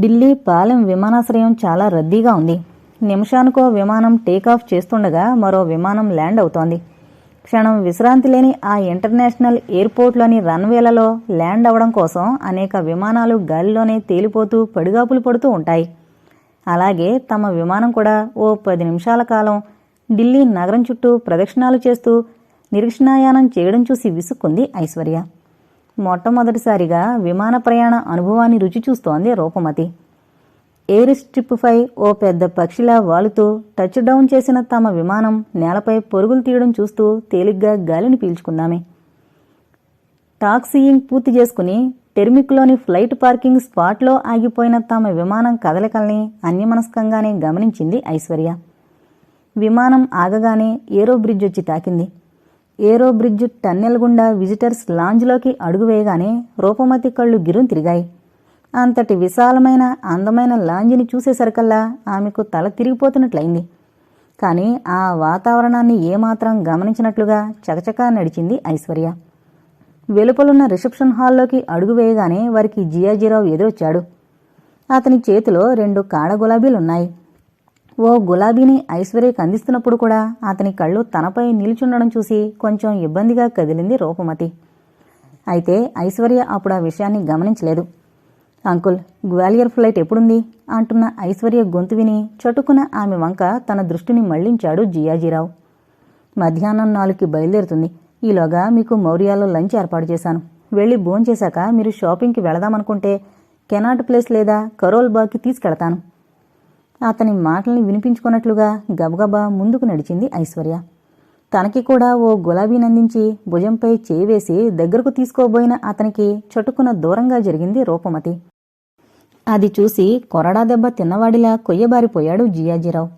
ఢిల్లీ పాలెం విమానాశ్రయం చాలా రద్దీగా ఉంది. నిమిషానికో విమానం టేకాఫ్ చేస్తుండగా మరో విమానం ల్యాండ్ అవుతోంది. క్షణం విశ్రాంతి లేని ఆ ఇంటర్నేషనల్ ఎయిర్పోర్ట్లోని రన్వేలలో ల్యాండ్ అవడం కోసం అనేక విమానాలు గాలిలోనే తేలిపోతూ పడిగాపులు పడుతూ ఉంటాయి. అలాగే తమ విమానం కూడా ఓ పది నిమిషాల కాలం ఢిల్లీ నగరం చుట్టూ ప్రదక్షిణాలు చేస్తూ నిరీక్షణాయానం చేయడం చూసి విసుక్కుంది ఐశ్వర్య. మొట్టమొదటిసారిగా విమాన ప్రయాణ అనుభవాన్ని రుచి చూస్తోంది రూపమతి. ఎయిర్ స్ట్రిప్పై ఓ పెద్ద పక్షిలా వాలుతూ టచ్ డౌన్ చేసిన తమ విమానం నేలపై పొరుగులు తీయడం చూస్తూ తేలిగ్గా గాలిని పీల్చుకుందామే. టాక్సీయింగ్ పూర్తి చేసుకుని టెర్మిక్లోని ఫ్లైట్ పార్కింగ్ స్పాట్లో ఆగిపోయిన తమ విమానం కదలికల్ని అన్యమనస్కంగానే గమనించింది ఐశ్వర్య. విమానం ఆగగానే ఏరో బ్రిడ్జ్ వచ్చి తాకింది. ఏరో బ్రిడ్జ్ టన్నెల్ గుండా విజిటర్స్ లాంజ్లోకి అడుగు వేయగానే రూపమతి కళ్ళు గిరుం తిరిగాయి. అంతటి విశాలమైన అందమైన లాంజిని చూసేసరికల్లా ఆమెకు తల తిరిగిపోతున్నట్లయింది. కానీ ఆ వాతావరణాన్ని ఏమాత్రం గమనించినట్లుగా చకచకా నడిచింది ఐశ్వర్య. వెలుపలున్న రిసెప్షన్ హాల్లోకి అడుగు వేయగానే వారికి జియాజీరావు ఎదురొచ్చాడు. అతని చేతిలో రెండు కాడ గులాబీలున్నాయి. ఓ గులాబీని ఐశ్వర్యకు అందిస్తున్నప్పుడు కూడా అతని కళ్ళు తనపై నిల్చుండడం చూసి కొంచెం ఇబ్బందిగా కదిలింది రూపమతి. అయితే ఐశ్వర్య అప్పుడు ఆ విషయాన్ని గమనించలేదు. అంకుల్ గ్వాలియర్ ఫ్లైట్ ఎప్పుడుంది? అంటున్న ఐశ్వర్య గొంతు విని చటుకున ఆమె వంక తన దృష్టిని మళ్ళించాడు జియాజీరావు. మధ్యాహ్నం నాలుగుకి బయలుదేరుతుంది. ఈలోగా మీకు మౌర్యాలో లంచ్ ఏర్పాటు చేశాను. వెళ్ళి భోంచేశాక మీరు షాపింగ్కి వెళదామనుకుంటే కెనాట్ ప్లేస్ లేదా కరోల్ బాగ్కి తీసుకెళతాను. అతని మాటల్ని వినిపించుకున్నట్లుగా గబగబా ముందుకు నడిచింది ఐశ్వర్య. తనకి కూడా ఓ గులాబీనందించి భుజంపై చేయి వేసి దగ్గరకు తీసుకోబోయిన అతనికి చటుకున దూరంగా జరిగింది రూపమతి. అది చూసి కొరడా దెబ్బ తిన్నవాడిలా కొయ్యబారిపోయాడు జియాజీరావు.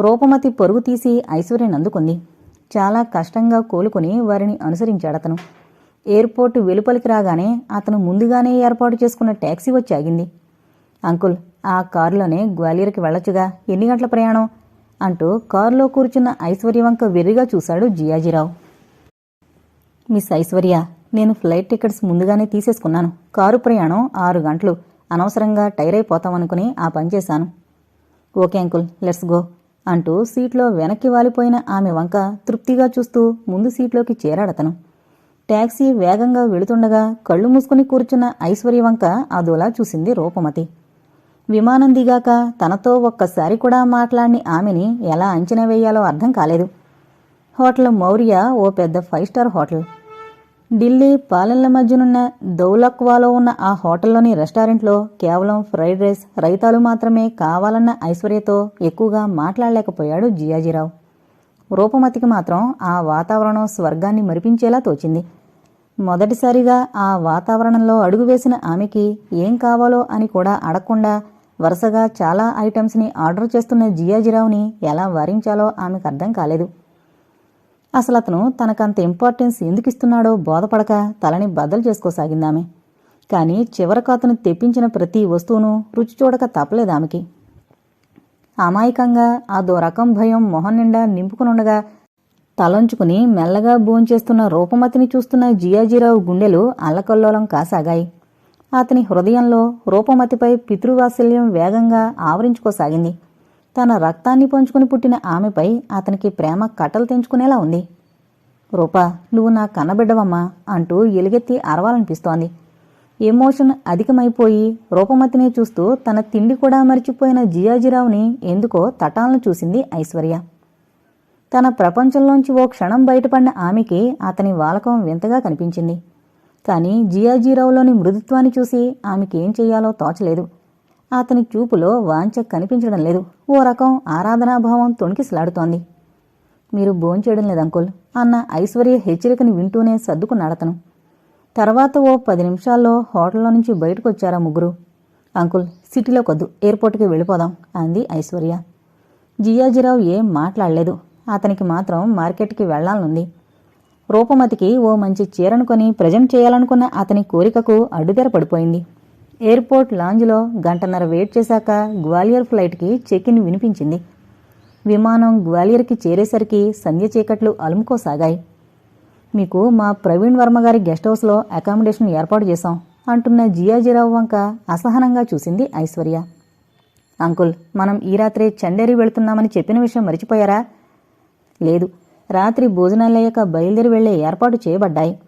రూపమతి పరుగు తీసి ఐశ్వర్యను అందుకుంది. చాలా కష్టంగా కోలుకుని వారిని అనుసరించాడతను. ఎయిర్పోర్ట్ వెలుపలికి రాగానే అతను ముందుగానే ఏర్పాటు చేసుకున్న ట్యాక్సీ వచ్చి ఆగింది. అంకుల్ ఆ కారులోనే గ్వాలియర్కి వెళ్ళొచ్చుగా. ఎన్ని గంటల ప్రయాణం? అంటూ కారులో కూర్చున్న ఐశ్వర్య వంక వెర్రిగా చూశాడు జియాజీరావు. మిస్ ఐశ్వర్య నేను ఫ్లైట్ టికెట్స్ ముందుగానే తీసేసుకున్నాను. కారు ప్రయాణం ఆరు గంటలు. అనవసరంగా టైర్ అయిపోతామనుకుని ఆ పని చేశాను. ఓకే అంకుల్ లెట్స్ గో అంటూ సీట్లో వెనక్కి వాలిపోయిన ఆమె వంక తృప్తిగా చూస్తూ ముందు సీట్లోకి చేరాడతను. ట్యాక్సీ వేగంగా వెళుతుండగా కళ్ళు మూసుకుని కూర్చున్న ఐశ్వర్య వంక అదోలా చూసింది రూపమతి. విమానం దిగాక తనతో ఒక్కసారి కూడా మాట్లాడిని ఆమెని ఎలా అంచనా వేయాలో అర్థం కాలేదు. హోటల్ మౌర్య ఓ పెద్ద ఫైవ్ స్టార్ హోటల్. ఢిల్లీ పాలెన్ల మధ్యనున్న దౌలక్వాలో ఉన్న ఆ హోటల్లోని రెస్టారెంట్లో కేవలం ఫ్రైడ్ రైస్ రైతాలు మాత్రమే కావాలన్న ఐశ్వర్యతో ఎక్కువగా మాట్లాడలేకపోయాడు జియాజీరావు. రూపమతికి మాత్రం ఆ వాతావరణం స్వర్గాన్ని మరిపించేలా తోచింది. మొదటిసారిగా ఆ వాతావరణంలో అడుగు వేసిన ఆమెకి ఏం కావాలో అని కూడా అడగకుండా వరుసగా చాలా ఐటమ్స్ని ఆర్డర్ చేస్తున్న జియాజిరావుని ఎలా వారించాలో ఆమెకు అర్థం కాలేదు. అసలు అతను తనకంత ఇంపార్టెన్స్ ఎందుకు ఇస్తున్నాడో బోధపడక తలని బద్దలు చేసుకోసాగిందామె. కానీ చివరకు అతను తెప్పించిన ప్రతి వస్తువును రుచి చూడక తప్పలేదు ఆమెకి అమాయకంగా అదో రకం భయం మొహం నిండా నింపుకునుండగా తలంచుకుని మెల్లగా భోంచేస్తున్న రూపమతిని చూస్తున్న జియాజీరావు గుండెలు అల్లకల్లోలం కాసాగాయి. అతని హృదయంలో రూపమతిపై పితృవాత్సల్యం వేగంగా ఆవరించుకోసాగింది. తన రక్తాన్ని పంచుకుని పుట్టిన ఆమెపై అతనికి ప్రేమ కట్టలు తెంచుకునేలా ఉంది. రూపా నువ్వు నా కన్నబిడ్డవమ్మా అంటూ ఎలుగెత్తి అరవాలనిపిస్తోంది. ఎమోషన్ అధికమైపోయి రూపమతిని చూస్తూ తన తిండి కూడా మరిచిపోయిన జియాజీరావుని ఎందుకో తటాలను చూసింది ఐశ్వర్య. తన ప్రపంచంలోంచి ఓ క్షణం బయటపడిన ఆమెకి అతని వాలకం వింతగా కనిపించింది. కానీ జియాజీరావులోని మృదుత్వాన్ని చూసి ఆమెకేం చేయాలో తోచలేదు. అతని చూపులో వాంఛ కనిపించడం లేదు. ఓ రకం ఆరాధనాభావం తొణికిసలాడుతోంది. మీరు భోంచేయడం లేదు అంకుల్ అన్న ఐశ్వర్య హెచ్చరికని వింటూనే సర్దుకున్నాడతను. తర్వాత ఓ పది నిమిషాల్లో హోటల్లో నుంచి బయటకు వచ్చారా ముగ్గురు. అంకుల్ సిటీలో కొద్దు ఎయిర్పోర్ట్కి వెళ్ళిపోదాం అంది ఐశ్వర్య. జియాజీరావు ఏం మాట్లాడలేదు. అతనికి మాత్రం మార్కెట్కి వెళ్ళాలనుంది రూపమతికి ఓ మంచి చీరను కొని ప్రజెంట్ చేయాలనుకున్న అతని కోరికకు అడ్డుదెర పడిపోయింది. ఎయిర్పోర్ట్ లాంజ్లో గంటన్నర వెయిట్ చేశాక గ్వాలియర్ ఫ్లైట్కి చెక్ ఇన్ వినిపించింది. విమానం గ్వాలియర్కి చేరేసరికి సంధ్య చీకట్లు అలుముకోసాగాయి. మీకు మా ప్రవీణ్ వర్మ గారి గెస్ట్ హౌస్లో అకామిడేషన్ ఏర్పాటు చేశాం అంటున్న జియాజీరావు వంక అసహనంగా చూసింది ఐశ్వర్య. అంకుల్ మనం ఈ రాత్రే చండేరి వెళుతున్నామని చెప్పిన విషయం మర్చిపోయారా? లేదు. రాత్రి భోజనాలయ్యాక బయలుదేరి వెళ్ళే ఏర్పాటు చేయబడ్డాయి.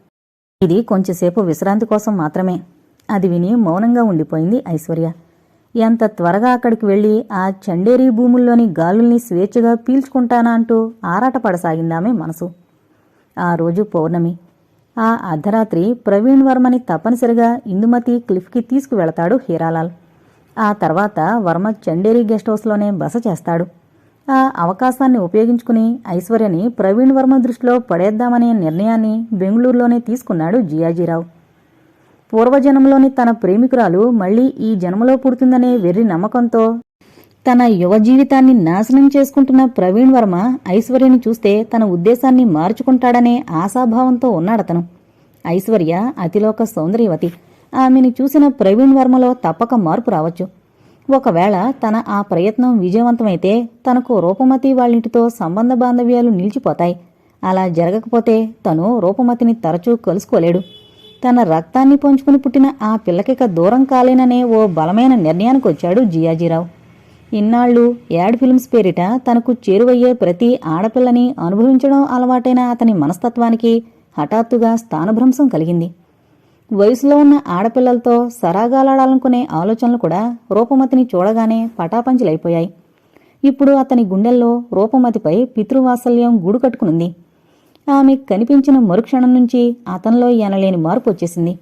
ఇది కొంచెంసేపు విశ్రాంతి కోసం మాత్రమే. అది విని మౌనంగా ఉండిపోయింది ఐశ్వర్య. ఎంత త్వరగా అక్కడికి వెళ్ళి ఆ చండేరి భూముల్లోని గాలుల్ని స్వేచ్ఛగా పీల్చుకుంటానా అంటూ ఆరాటపడసాగిందామే మనసు. ఆ రోజు పౌర్ణమి. ఆ అర్ధరాత్రి ప్రవీణ్ వర్మని తప్పనిసరిగా ఇందుమతి క్లిఫ్కి తీసుకువెళతాడు హీరాలాల్. ఆ తర్వాత వర్మ చండేరి గెస్ట్ హౌస్లోనే బస చేస్తాడు. అవకాశాన్ని ఉపయోగించుకుని ఐశ్వర్యని ప్రవీణ్ వర్మ దృష్టిలో పడేద్దామనే నిర్ణయాన్ని బెంగళూరులోనే తీసుకున్నాడు జియాజీరావు. పూర్వజన్మలోని తన ప్రేమికురాలు మళ్ళీ ఈ జన్మలో పుడుతుందనే వెర్రి నమ్మకంతో తన యువ జీవితాన్ని నాశనం చేసుకుంటున్న ప్రవీణ్ వర్మ ఐశ్వర్యని చూస్తే తన ఉద్దేశాన్ని మార్చుకుంటాడనే ఆశాభావంతో ఉన్నాడతను ఐశ్వర్య అతిలోక సౌందర్యవతి. ఆమెని చూసిన ప్రవీణ్ వర్మలో తప్పక మార్పు రావచ్చు. ఒకవేళ తన ఆ ప్రయత్నం విజయవంతమైతే తనకు రూపమతి వాళ్ళింటితో సంబంధ బాంధవ్యాలు నిలిచిపోతాయి. అలా జరగకపోతే తను రూపమతిని తరచూ కలుసుకోలేడు. తన రక్తాన్ని పంచుకుని పుట్టిన ఆ పిల్లకిక దూరం కాలేననే ఓ బలమైన నిర్ణయానికి వచ్చాడు జియాజీరావు. ఇన్నాళ్ళు యాడ్ ఫిల్మ్స్ పేరిట తనకు చేరువయ్యే ప్రతి ఆడపిల్లని అనుభవించడం అలవాటైన అతని మనస్తత్వానికి హఠాత్తుగా స్థానభ్రంశం కలిగింది. వయసులో ఉన్న ఆడపిల్లలతో సరాగాలాడాలనుకునే ఆలోచనలు కూడా రూపమతిని చూడగానే పటాపంచలైపోయాయి. ఇప్పుడు అతని గుండెల్లో రూపమతిపై పితృవాత్సల్యం గూడు కట్టుకునుంది. ఆమె కనిపించిన మరుక్షణం నుంచి అతనిలో ఎనలేని మార్పు వచ్చేసింది.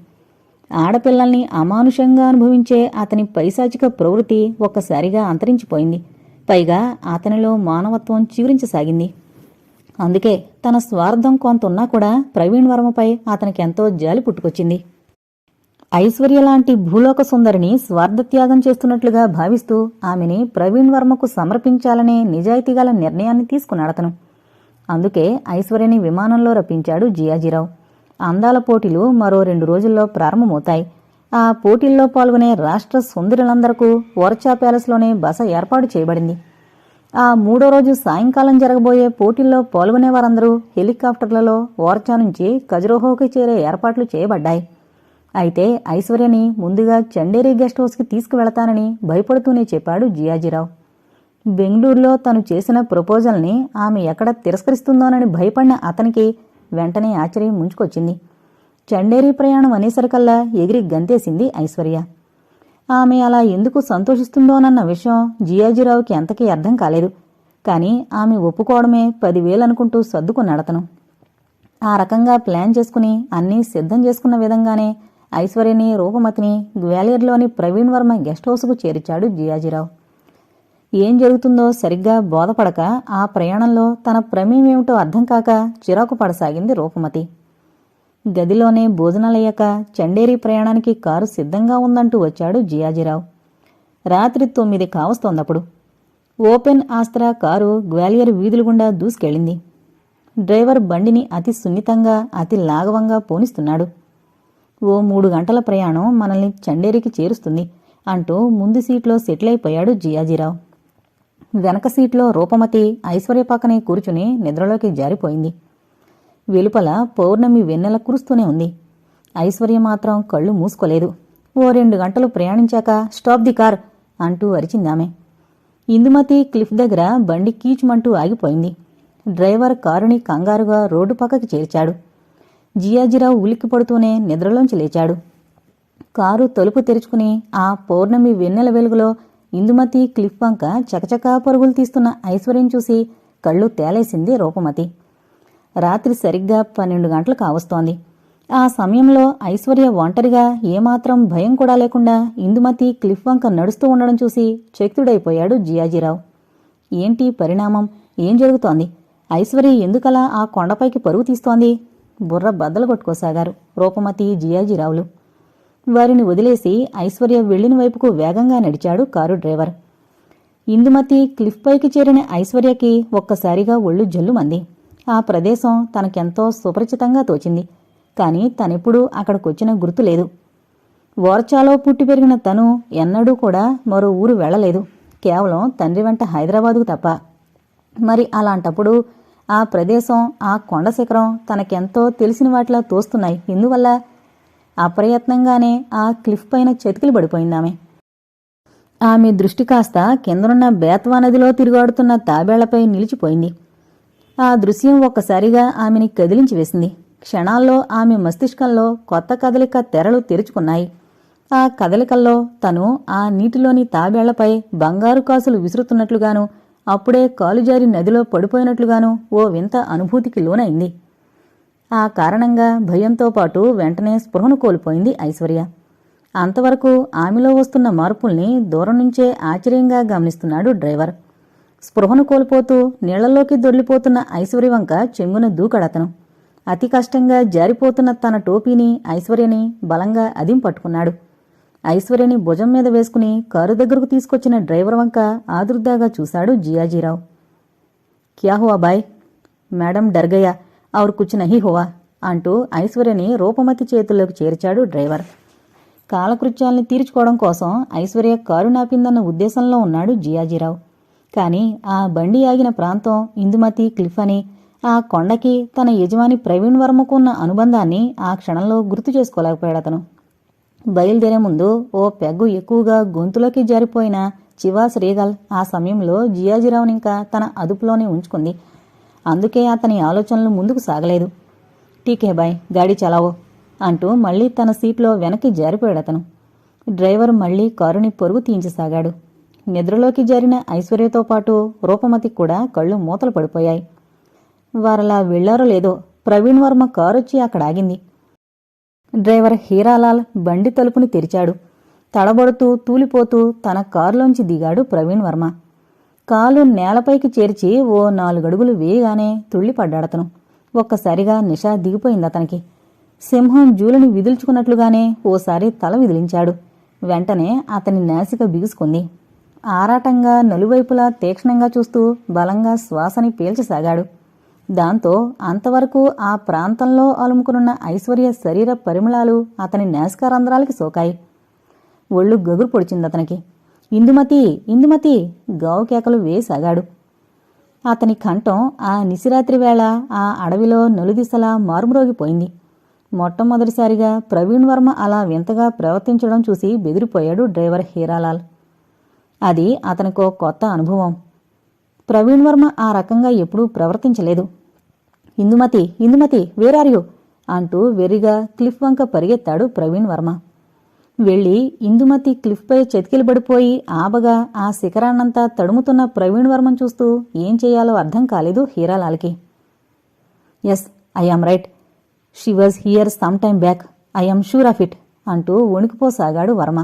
ఆడపిల్లల్ని అమానుషంగా అనుభవించే అతని పైశాచిక ప్రవృత్తి ఒక్కసారిగా అంతరించిపోయింది. పైగా అతనిలో మానవత్వం చిగురించసాగింది. అందుకే తన స్వార్థం కొంత ఉన్నా కూడా ప్రవీణ్ వర్మపై అతనికి ఎంతో జాలి పుట్టుకొచ్చింది. ఐశ్వర్య లాంటి భూలోక సుందరిని స్వార్థత్యాగం చేస్తున్నట్లుగా భావిస్తూ ఆమెని ప్రవీణ్ వర్మకు సమర్పించాలనే నిజాయితీగల నిర్ణయాన్ని తీసుకున్నాడతను. అందుకే ఐశ్వర్యని విమానంలో రప్పించాడు జియాజీరావు. అందాల పోటీలు మరో రెండు రోజుల్లో ప్రారంభమవుతాయి. ఆ పోటీల్లో పాల్గొనే రాష్ట్ర సుందరులందరకు ఓర్చా ప్యాలెస్లోనే బస ఏర్పాటు చేయబడింది. ఆ మూడో రోజు సాయంకాలం జరగబోయే పోటీల్లో పాల్గొనే వారందరూ హెలికాప్టర్లలో ఓర్చా నుంచి కజ్రోహోకి చేరే ఏర్పాట్లు చేయబడ్డాయి. అయితే ఐశ్వర్యని ముందుగా చండేరి గెస్ట్ హౌస్కి తీసుకువెళతానని భయపడుతూనే చెప్పాడు జియాజీరావు. బెంగళూరులో తను చేసిన ప్రపోజల్ని ఆమె ఎక్కడ తిరస్కరిస్తుందోనని భయపడిన అతనికి వెంటనే ఆశ్చర్యం ముంచుకొచ్చింది. చండేరి ప్రయాణం అనేసరికల్లా ఎగిరి గంతేసింది ఐశ్వర్య. ఆమె అలా ఎందుకు సంతోషిస్తుందోనన్న విషయం జియాజీరావుకి ఎంతకీ అర్థం కాలేదు. కానీ ఆమె ఒప్పుకోవడమే పదివేలనుకుంటూ సర్దుకున్నాడతను. ఆ రకంగా ప్లాన్ చేసుకుని అన్నీ సిద్ధం చేసుకున్న విధంగానే ఐశ్వర్యని రూపమతిని గ్వాలియర్లోని ప్రవీణ్ వర్మ గెస్ట్ హౌస్కు చేర్చాడు జియాజీరావు. ఏం జరుగుతుందో సరిగ్గా బోధపడక ఆ ప్రయాణంలో తన ప్రమేయం ఏమిటో అర్థం కాక చిరాకు పడసాగింది రూపమతి. గదిలోనే భోజనాలయ్యాక చండేరి ప్రయాణానికి కారు సిద్ధంగా ఉందంటూ వచ్చాడు జియాజీరావు. రాత్రి తొమ్మిది కావస్తోందప్పుడు. ఓపెన్ ఆస్త్రా కారు గ్వాలియర్ వీధుల గుండా దూసుకెళ్ళింది. డ్రైవర్ బండిని అతి సున్నితంగా అతి లాఘవంగా పోనిస్తున్నాడు. ఓ మూడు గంటల ప్రయాణం మనల్ని చండేరికి చేరుస్తుంది అంటూ ముందు సీట్లో సెటిల్ అయిపోయాడు జియాజీరావు. వెనక సీట్లో రూపమతి ఐశ్వర్య పక్కనే కూర్చుని నిద్రలోకి జారిపోయింది. వెలుపల పౌర్ణమి వెన్నెల కురుస్తూనే ఉంది. ఐశ్వర్య మాత్రం కళ్ళు మూసుకోలేదు. ఓ రెండు గంటలు ప్రయాణించాక స్టాప్ ది కార్ అంటూ అరిచిందామె ఇందుమతి క్లిఫ్ దగ్గర బండి కీచుమంటూ ఆగిపోయింది. డ్రైవర్ కారుని కంగారుగా రోడ్డు పక్కకి చేర్చాడు. జియాజిరావు ఉలిక్కి పడుతూనే నిద్రలోంచి లేచాడు. కారు తలుపు తెరుచుకుని ఆ పౌర్ణమి వెన్నెల వెలుగులో ఇందుమతి క్లిఫ్ వంక చకచకా పరుగులు తీస్తున్న ఐశ్వర్యం చూసి కళ్ళు తేలేసింది రూపమతి. రాత్రి సరిగ్గా పన్నెండు గంటలు కావస్తోంది ఆ సమయంలో ఐశ్వర్య ఒంటరిగా ఏమాత్రం భయం కూడా లేకుండా ఇందుమతి క్లిఫ్ వంక నడుస్తూ ఉండడం చూసి చక్తుడైపోయాడు జియాజీరావు. ఏంటి పరిణామం? ఏం జరుగుతోంది? ఐశ్వర్య ఎందుకలా ఆ కొండపైకి పరుగు తీస్తోంది? బుర్ర బద్దలు కొట్టుకోసాగారు రూపమతి జియాజీరావులు వారిని వదిలేసి ఐశ్వర్య వెళ్ళిన వైపుకు వేగంగా నడిచాడు కారు డ్రైవర్. ఇందుమతి క్లిఫ్ పైకి చేరిన ఐశ్వర్యకి ఒక్కసారిగా ఒళ్ళు జల్లుమంది ఆ ప్రదేశం తనకెంతో సుపరిచితంగా తోచింది కాని తనెప్పుడూ అక్కడికొచ్చిన గుర్తు లేదు. ఓర్చాలో పుట్టి పెరిగిన తను ఎన్నడూ కూడా మరో ఊరు వెళ్ళలేదు కేవలం తండ్రి వెంట హైదరాబాదుకు తప్ప. మరి అలాంటప్పుడు ఆ ప్రదేశం ఆ కొండ శిఖరం తనకెంతో తెలిసిన వాటిలా తోస్తున్నాయి. ఎందువల్ల? అప్రయత్నంగానే ఆ క్లిఫ్ పైన చతికిలు పడిపోయిందామె. ఆమె దృష్టి కాస్త కిందనున్న బేత్వా నదిలో తిరుగాడుతున్న తాబేళ్ళపై నిలిచిపోయింది. ఆ దృశ్యం ఒక్కసారిగా ఆమెని కదిలించి వేసింది. క్షణాల్లో ఆమె మస్తిష్కంలో కొత్త కదలిక తెరలు తెరుచుకున్నాయి. ఆ కదలికల్లో తను ఆ నీటిలోని తాబేళ్ళపై బంగారు కాసులు విసురుతున్నట్లుగాను అప్పుడే కాలుజారి నదిలో పడిపోయినట్లుగాను ఓ వింత అనుభూతికి లోనైంది. ఆ కారణంగా భయంతో పాటు వెంటనే స్పృహను కోల్పోయింది ఐశ్వర్య. అంతవరకు ఆమెలో వస్తున్న మార్పుల్ని దూరం నుంచే ఆశ్చర్యంగా గమనిస్తున్నాడు డ్రైవర్. స్పృహను కోల్పోతూ నీళ్ళలోకి దొర్లిపోతున్న ఐశ్వర్య వంక చెంగున దూకడతను. అతి కష్టంగా జారిపోతున్న తన టోపీని ఐశ్వర్యని బలంగా అదిం పట్టుకున్నాడు ఐశ్వర్యని భుజం మీద వేసుకుని కారు దగ్గరకు తీసుకొచ్చిన డ్రైవర్ వంక ఆదుర్దాగా చూశాడు జియాజీరావు. క్యా హువా బాయ్? మేడం డర్గయ్య ఔర్ కూర్చున్న నహీ హువా? అంటూ ఐశ్వర్యని రూపమతి చేతుల్లోకి చేర్చాడు డ్రైవర్. కాలకృత్యాల్ని తీర్చుకోవడం కోసం ఐశ్వర్య కారు నాపిందన్న ఉద్దేశంలో ఉన్నాడు జియాజీరావు. కాని ఆ బండి ఆగిన ప్రాంతం ఇందుమతి క్లిఫ్ అని ఆ కొండకి తన యజమాని ప్రవీణ్ వర్మకు ఉన్న అనుబంధాన్ని ఆ క్షణంలో గుర్తు చేసుకోలేకపోయాడు అతను. బయలుదేరే ముందు ఓ పెగ్గు ఎక్కువగా గొంతులోకి జారిపోయిన చివా శ్రీగల్ ఆ సమయంలో జియాజీరావునింకా తన అదుపులోనే ఉంచుకుంది. అందుకే అతని ఆలోచనలు ముందుకు సాగలేదు. టీకే బాయ్ గాడి చలావో అంటూ మళ్ళీ తన సీట్లో వెనక్కి జారిపోయాడు అతను. డ్రైవర్ మళ్ళీ కారుని పొరుగు తీయించసాగాడు. నిద్రలోకి జారిన ఐశ్వర్యతో పాటు రూపమతి కూడా కళ్ళు మూతలు పడిపోయాయి. వారలా వెళ్ళారో లేదో ప్రవీణ్ వర్మ కారొచ్చి అక్కడ ఆగింది. డ్రైవర్ హీరాలాల్ బండి తలుపుని తెరిచాడు. తడబడుతూ తూలిపోతూ తన కారులోంచి దిగాడు ప్రవీణ్ వర్మ. కాలు నేలపైకి చేర్చి ఓ నాలుగడుగులు వేయగానే తుళ్ళిపడ్డాడతను. ఒక్కసారిగా నిషా దిగిపోయింది అతనికి. సింహం జూలని విదిల్చుకున్నట్లుగానే ఓసారి తల విదిలించాడు. వెంటనే అతని నాసిక బిగుసుకుంది. ఆరాటంగా నలువైపులా తీక్షణంగా చూస్తూ బలంగా శ్వాసని పీల్చసాగాడు. దాంతో అంతవరకు ఆ ప్రాంతంలో అలుముకునున్న ఐశ్వర్య శరీర పరిమళాలు అతని నేస్కారంధ్రాలకి సోకాయి. ఒళ్ళు గగురు పొడిచింది అతనికి. ఇందుమతి ఇందుమతి గౌకేకలు వేసాగాడు అతని కంఠం ఆ నిశిరాత్రి వేళ ఆ అడవిలో నలుదిశలా మారుమ్రోగిపోయింది. మొట్టమొదటిసారిగా ప్రవీణ్ వర్మ అలా వింతగా ప్రవర్తించడం చూసి బెదిరిపోయాడు డ్రైవర్ హీరాలాల్. అది అతనికో కొత్త అనుభవం. ప్రవీణ్ వర్మ ఆ రకంగా ఎప్పుడూ ప్రవర్తించలేదు. ఇందుమతి ఇందుమతి వేరార్యు అంటూ వెర్రిగా క్లిఫ్ వంక పరిగెత్తాడు ప్రవీణ్ వర్మ. వెళ్ళి ఇందుమతి క్లిఫ్పై చతికిలబడిపోయి ఆబగా ఆ శిఖరాన్నంతా తడుముతున్న ప్రవీణ్ వర్మను చూస్తూ ఏం చేయాలో అర్థం కాలేదు హీరాలాల్కి. Yes I am right she was here some time back I am sure of it అంటూ వణికిపోసాగాడు వర్మ.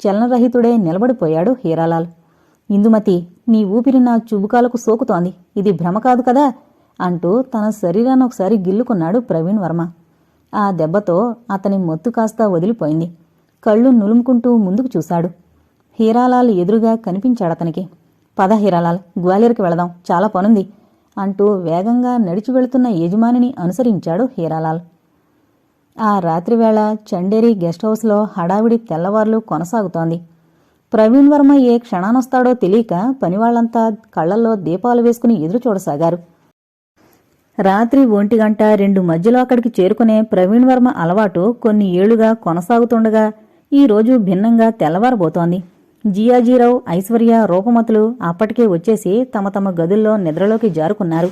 చలనరహితుడే నిలబడిపోయాడు హీరాలాల్. ఇందుమతి నీ ఊపిరి నా చుబుకాలకు సోకుతోంది. ఇది భ్రమ కాదు కదా? అంటూ తన శరీరాన్ని ఒకసారి గిల్లుకున్నాడు ప్రవీణ్ వర్మ. ఆ దెబ్బతో అతని మొత్తు కాస్త వదిలిపోయింది. కళ్ళు నులుముకుంటూ ముందుకు చూశాడు. హీరాలాల్ ఎదురుగా కనిపించాడతనికి పద హీరాలాల్ గ్వాలియర్కి వెళదాం. చాలా పనుంది అంటూ వేగంగా నడిచి వెళుతున్న యజమానిని అనుసరించాడు హీరాలాల్. ఆ రాత్రివేళ చండేరి గెస్ట్ హౌస్లో హడావిడి తెల్లవార్లు కొనసాగుతోంది. ప్రవీణ్ వర్మ ఏ క్షణానొస్తాడో తెలియక పనివాళ్ళంతా కళ్ళల్లో దీపాలు వేసుకుని ఎదురు చూడసాగారు. రాత్రి ఒంటి గంట రెండు మధ్యలో అక్కడికి చేరుకునే ప్రవీణ్ వర్మ అలవాటు కొన్ని ఏళ్ళుగా కొనసాగుతుండగా ఈ రోజు భిన్నంగా తెల్లవారబోతోంది. జియాజీరావు ఐశ్వర్య రూపమతులు అప్పటికే వచ్చేసి తమ తమ గదుల్లో నిద్రలోకి జారుకున్నారు.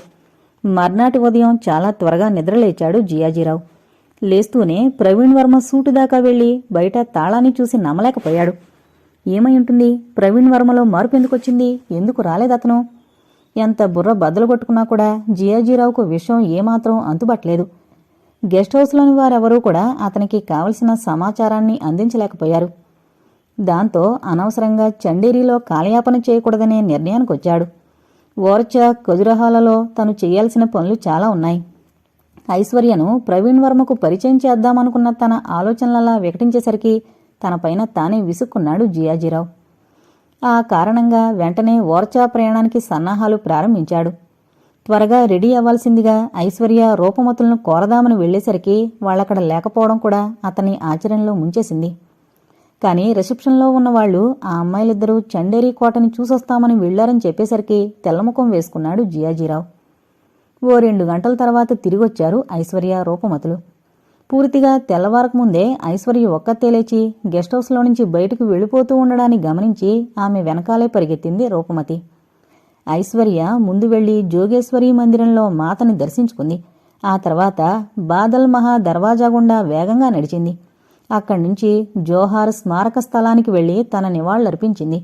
మర్నాటి ఉదయం చాలా త్వరగా నిద్రలేచాడు జియాజీరావు. లేస్తూనే ప్రవీణ్ వర్మ సూటు దాకా వెళ్ళి బయట తాళాన్ని చూసి నమ్మలేకపోయాడు. ఏమై ఉంటుంది? ప్రవీణ్ వర్మలో మార్పు ఎందుకొచ్చింది ఎందుకు రాలేదతను ఎంత బుర్ర బద్దలు కొట్టుకున్నా కూడా జియాజీరావుకు విషయం ఏమాత్రం అంతుబట్టలేదు గెస్ట్ హౌస్లోని వారెవరూ కూడా అతనికి కావలసిన సమాచారాన్ని అందించలేకపోయారు. దాంతో అనవసరంగా చండేరిలో కాలయాపన చేయకూడదనే నిర్ణయానికి వచ్చాడు. ఓర్చా ఖజురహాలలో తను చేయాల్సిన పనులు చాలా ఉన్నాయి. ఐశ్వర్యను ప్రవీణ్ వర్మకు పరిచయం చేద్దామనుకున్న తన ఆలోచనలలా వికటించేసరికి తనపైన తానే విసుక్కున్నాడు జియాజీరావు. ఆ కారణంగా వెంటనే ఓర్చా ప్రయాణానికి సన్నాహాలు ప్రారంభించాడు. త్వరగా రెడీ అవ్వాల్సిందిగా ఐశ్వర్య రూపమతులను కోరదామని వెళ్ళేసరికి వాళ్ళక్కడ లేకపోవడం కూడా అతని ఆశ్చర్యంలో ముంచేసింది. కానీ రిసెప్షన్లో ఉన్నవాళ్ళు ఆ అమ్మాయిలిద్దరూ చండేరి కోటని చూసొస్తామని వెళ్ళారని చెప్పేసరికి తెల్లముఖం వేసుకున్నాడు జియాజీరావు. ఓ రెండు గంటల తర్వాత తిరిగొచ్చారు ఐశ్వర్య రూపమతులు. పూర్తిగా తెల్లవారకముందే ఐశ్వర్య ఒక్కతే లేచి గెస్ట్ హౌస్లో నుంచి బయటకు వెళ్ళిపోతూ ఉండడాన్ని గమనించి ఆమె వెనకాలే పరిగెత్తింది రూపమతి. ఐశ్వర్య ముందు వెళ్ళి జోగేశ్వరి మందిరంలో మాతని దర్శించుకుంది. ఆ తర్వాత బాదల్ మహా దర్వాజా గుండా వేగంగా నడిచింది. అక్కడి నుంచి జోహార్ స్మారక స్థలానికి వెళ్ళి తన నివాళులర్పించింది.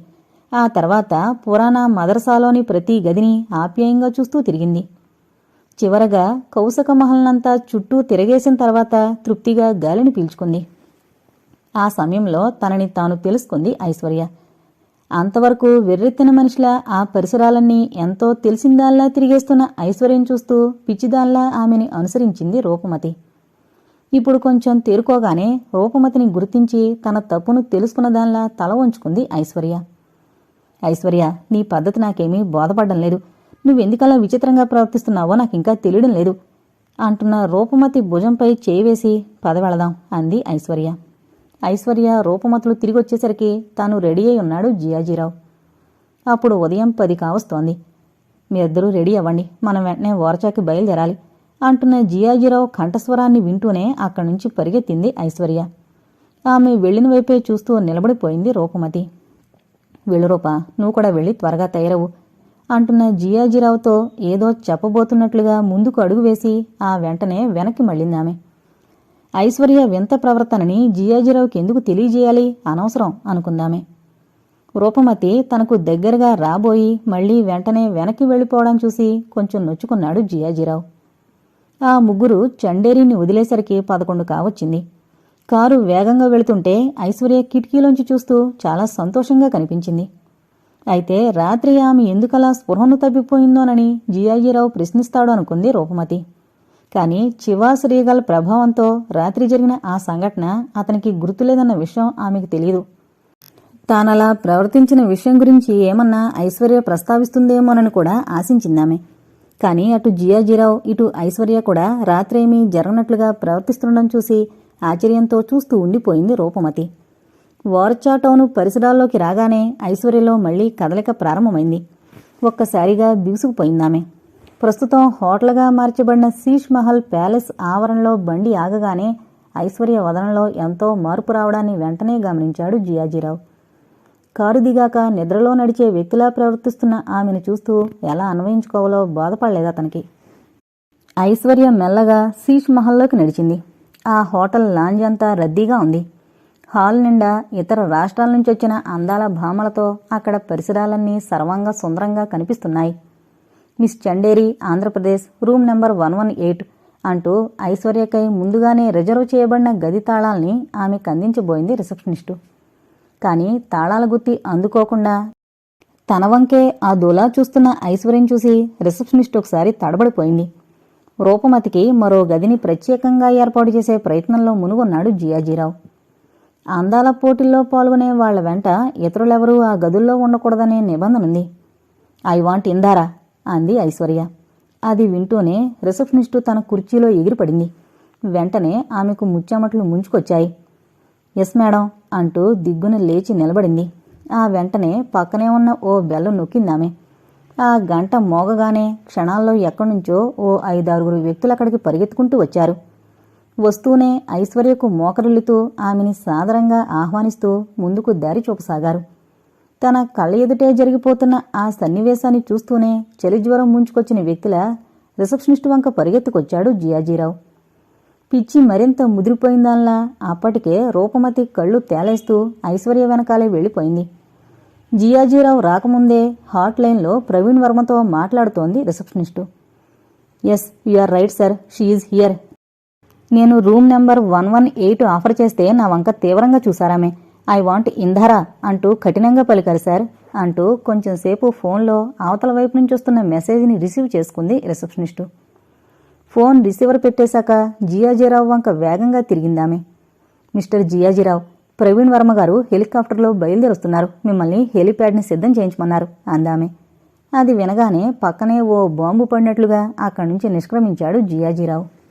ఆ తర్వాత పురాణ మదర్సాలోని ప్రతి గదిని ఆప్యాయంగా చూస్తూ తిరిగింది. చివరగా కౌసక మహల్నంతా చుట్టూ తిరగేసిన తర్వాత తృప్తిగా గాలిని పీల్చుకుంది. ఆ సమయంలో తనని తాను తెలుసుకుంది ఐశ్వర్య. అంతవరకు వెర్రెత్తిన మనిషిలా ఆ పరిసరాలన్నీ ఎంతో తెలిసిందాల్లా తిరిగేస్తున్న ఐశ్వర్యం చూస్తూ పిచ్చిదాల్లా ఆమెని అనుసరించింది రూపమతి. ఇప్పుడు కొంచెం తేరుకోగానే రూపమతిని గుర్తించి తన తప్పును తెలుసుకున్న దానిలా తల వంచుకుంది ఐశ్వర్య. ఐశ్వర్య నీ పద్ధతి నాకేమీ బోధపడడం లేదు. నువ్వెందుకలా విచిత్రంగా ప్రవర్తిస్తున్నావో నాకు ఇంకా తెలియడం లేదు. అంటున్న రూపమతి భుజంపై చేయి వేసి పదవెళదాం అంది ఐశ్వర్య. ఐశ్వర్య రూపమతులు తిరిగొచ్చేసరికి తాను రెడీ అయి ఉన్నాడు జియాజీరావు. అప్పుడు ఉదయం పది కావస్తోంది. మీరిద్దరూ రెడీ అవ్వండి మనం వెంటనే ఓరచాకి బయలుదేరాలి అంటున్న జియాజీరావు కంఠస్వరాన్ని వింటూనే అక్కడి నుంచి పరిగెత్తింది ఐశ్వర్య. ఆమె వెళ్ళిన వైపే చూస్తూ నిలబడిపోయింది రూపమతి. వెళ్ళు రూప నువ్వు కూడా వెళ్ళి త్వరగా తయారవు అంటున్న జియాజీరావుతో ఏదో చెప్పబోతున్నట్లుగా ముందుకు అడుగు వేసి ఆ వెంటనే వెనక్కి మళ్ళిందామె ఐశ్వర్య వింత ప్రవర్తనని జియాజీరావుకి ఎందుకు తెలియజేయాలి? అనవసరం అనుకుందామె రూపమతి తనకు దగ్గరగా రాబోయి మళ్ళీ వెంటనే వెనక్కి వెళ్ళిపోవడం చూసి కొంచెం నొచ్చుకున్నాడు జియాజీరావు. ఆ ముగ్గురు చండేరిని వదిలేసరికి పదకొండు కావచ్చింది. కారు వేగంగా వెళుతుంటే ఐశ్వర్య కిటికీలోంచి చూస్తూ చాలా సంతోషంగా కనిపించింది. అయితే రాత్రి ఆమె ఎందుకలా స్పృహను తప్పిపోయిందోనని జియాజీరావు ప్రశ్నిస్తాడు అనుకుంది రూపమతి. కానీ చివా శ్రీగల్ ప్రభావంతో రాత్రి జరిగిన ఆ సంఘటన అతనికి గుర్తులేదన్న విషయం ఆమెకు తెలియదు తానలా ప్రవర్తించిన విషయం గురించి ఏమన్నా ఐశ్వర్య ప్రస్తావిస్తుందేమోనని కూడా ఆశించిందామె. కానీ అటు జియాజీరావు ఇటు ఐశ్వర్య కూడా రాత్రేమీ జరగనట్లుగా ప్రవర్తిస్తుండడం చూసి ఆశ్చర్యంతో చూస్తూ ఉండిపోయింది రూపమతి. వార్చా టౌను పరిసరాల్లోకి రాగానే ఐశ్వర్యలో మళ్ళీ కదలిక ప్రారంభమైంది. ఒక్కసారిగా బిగుసుకుపోయిందామె. ప్రస్తుతం హోటల్గా మార్చబడిన శీష్ మహల్ ప్యాలెస్ ఆవరణలో బండి ఆగగానే ఐశ్వర్య వదనంలో ఎంతో మార్పు రావడాన్ని వెంటనే గమనించాడు జియాజీరావు. కారు దిగాక నిద్రలో నడిచే వ్యక్తిలా ప్రవర్తిస్తున్న ఆమెను చూస్తూ ఎలా అన్వయించుకోవాలో బాధపడలేదు అతనికి. ఐశ్వర్య మెల్లగా శీష్ మహల్లోకి నడిచింది. ఆ హోటల్ లాంజ్ అంతా రద్దీగా ఉంది. హాల్ నిండా ఇతర రాష్ట్రాల నుంచి వచ్చిన అందాల భామలతో అక్కడ పరిసరాలన్నీ సర్వంగా సుందరంగా కనిపిస్తున్నాయి. Miss Chanderi Andhra Pradesh room number one one eight అంటూ ఐశ్వర్యకై ముందుగానే రిజర్వ్ చేయబడిన గది తాళాల్ని ఆమెకు అందించబోయింది రిసెప్షనిస్టు. కానీ తాళాల గుత్తి అందుకోకుండా తన వంకే ఆ దులా చూస్తున్న ఐశ్వర్యం చూసి రిసెప్షనిస్ట్ ఒకసారి తడబడిపోయింది. రూపమతికి మరో గదిని ప్రత్యేకంగా ఏర్పాటు చేసే ప్రయత్నంలో మునుగొన్నాడు జియాజీరావు. అందాల పోటీల్లో పాల్గొనే వాళ్ళ వెంట ఇతరులెవరూ ఆ గదుల్లో ఉండకూడదనే నిబంధన ఉంది ఐ వాంట్ ఇందారా? అంది ఐశ్వర్య. అది వింటూనే రిసెప్షనిస్టు తన కుర్చీలో ఎగిరిపడింది. వెంటనే ఆమెకు ముచ్చామట్లు ముంచుకొచ్చాయి. ఎస్ మేడం అంటూ దిగ్గున లేచి నిలబడింది. ఆ వెంటనే పక్కనే ఉన్న ఓ బెల్ల నొక్కిందామె ఆ గంట మోగగానే క్షణాల్లో ఎక్కడి నుంచో ఓ ఐదారుగురు వ్యక్తులు అక్కడికి పరిగెత్తుకుంటూ వచ్చారు. వస్తూనే ఐశ్వర్యకు మోకరిల్లుతూ ఆమెని సాదరంగా ఆహ్వానిస్తూ ముందుకు దారి చూపసాగారు. తన కళ్ళ ఎదుటే జరిగిపోతున్న ఆ సన్నివేశాన్ని చూస్తూనే చలిజ్వరం ముంచుకొచ్చిన వ్యక్తిలా రిసెప్షనిస్ట్ వంక పరిగెత్తుకొచ్చాడు జియాజీరావు. పిచ్చి మరింత ముదిరిపోయిందాల్లా అప్పటికే రూపమతి కళ్ళు తేలేస్తూ ఐశ్వర్య వెనకాలే వెళ్ళిపోయింది. జియాజీరావు రాకముందే హాట్ లైన్లో ప్రవీణ్ వర్మతో మాట్లాడుతోంది receptionist. Yes you are right sir. She's here. నేను room number one one eight offer చేస్తే నా వంక తీవ్రంగా చూసారామే. ఐ వాంట్ ఇంధారా అంటూ కఠినంగా పలికారు సార్. అంటూ కొంచెంసేపు ఫోన్లో అవతల వైపు నుంచి వస్తున్న మెసేజ్ని రిసీవ్ చేసుకుంది రిసెప్షనిస్టు. ఫోన్ రిసీవర్ పెట్టేశాక జియాజీరావు వంక వేగంగా తిరిగిందామె. మిస్టర్ జియాజీరావు ప్రవీణ్ వర్మ గారు హెలికాప్టర్లో బయలుదేరుస్తున్నారు. మిమ్మల్ని హెలిప్యాడ్ని సిద్ధం చేయించమన్నారు అందామె. అది వినగానే పక్కనే ఓ బాంబు పడినట్లుగా అక్కడి నుంచి నిష్క్రమించాడు జియాజీరావు.